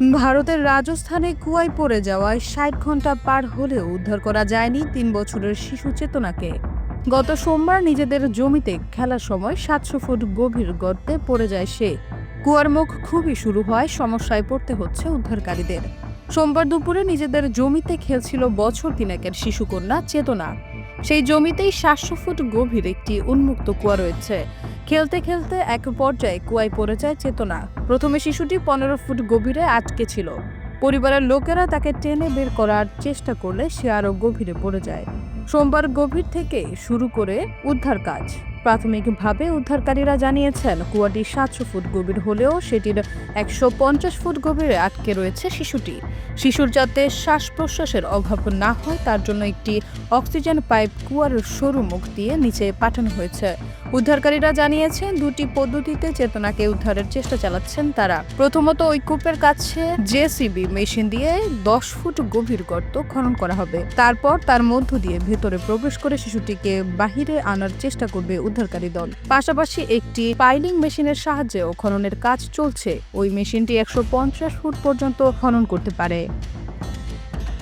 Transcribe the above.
ভারতের রাজস্থানে কুয়ায় পড়ে যাওয়ায় ষাট ঘণ্টা পার হলেও উদ্ধার করা যায়নি তিন বছরের শিশু চেতনাকে। গত সোমবার নিজেদের জমিতে খেলার সময় সাতশো ফুট গভীর গর্তে পড়ে যায় সে। কুয়ার মুখ খুবই শুরু হয়, সমস্যায় পড়তে হচ্ছে উদ্ধারকারীদের। সোমবার দুপুরে নিজেদের জমিতে খেলছিল বছর তিনেকের শিশুকন্যা চেতনা। সেই জমিতেই সাতশো ফুট গভীর একটি উন্মুক্ত কুয়া রয়েছে। খেলতে খেলতে এক পর্যায়ে কুয়ায় পড়ে যায় চেতনা। প্রথমে শিশুটি পনেরো ফুট গভীরে আটকে ছিল। পরিবারের লোকেরা তাকে টেনে বের করার চেষ্টা করলে সে আরও গভীরে পড়ে যায়। সোমবার গভীর থেকে শুরু করে উদ্ধার কাজ। প্রাথমিকভাবে উদ্ধারকারীরা জানিয়েছেন, কুয়াটি সাতশো ফুট গভীর হলেও সেটির একশো পঞ্চাশ ফুট গভীরে আটকে রয়েছে শিশুটি। শিশুর যাতে শ্বাস প্রশ্বাসের অভাব না হয়, তার জন্য একটি অক্সিজেন পাইপ কুয়ার সরু মুখ দিয়ে নিচে পাঠানো হয়েছে। উদ্ধারকারীরা জানিয়েছেন, দুটি পদ্ধতিতে চেতনাকে উদ্ধারের চেষ্টা চালাচ্ছেন তারা। প্রথমত, ওই কূপের কাছে জেসিবি মেশিন দিয়ে দশ ফুট গভীর গর্ত খনন করা হবে। তারপর তার মধ্য দিয়ে ভেতরে প্রবেশ করে শিশুটিকে বাহিরে আনার চেষ্টা করবে উদ্ধারকারী দল। পাশাপাশি একটি পাইলিং মেশিনের সাহায্যেও খননের কাজ চলছে। ওই মেশিনটি একশো পঞ্চাশ ফুট পর্যন্ত খনন করতে পারে।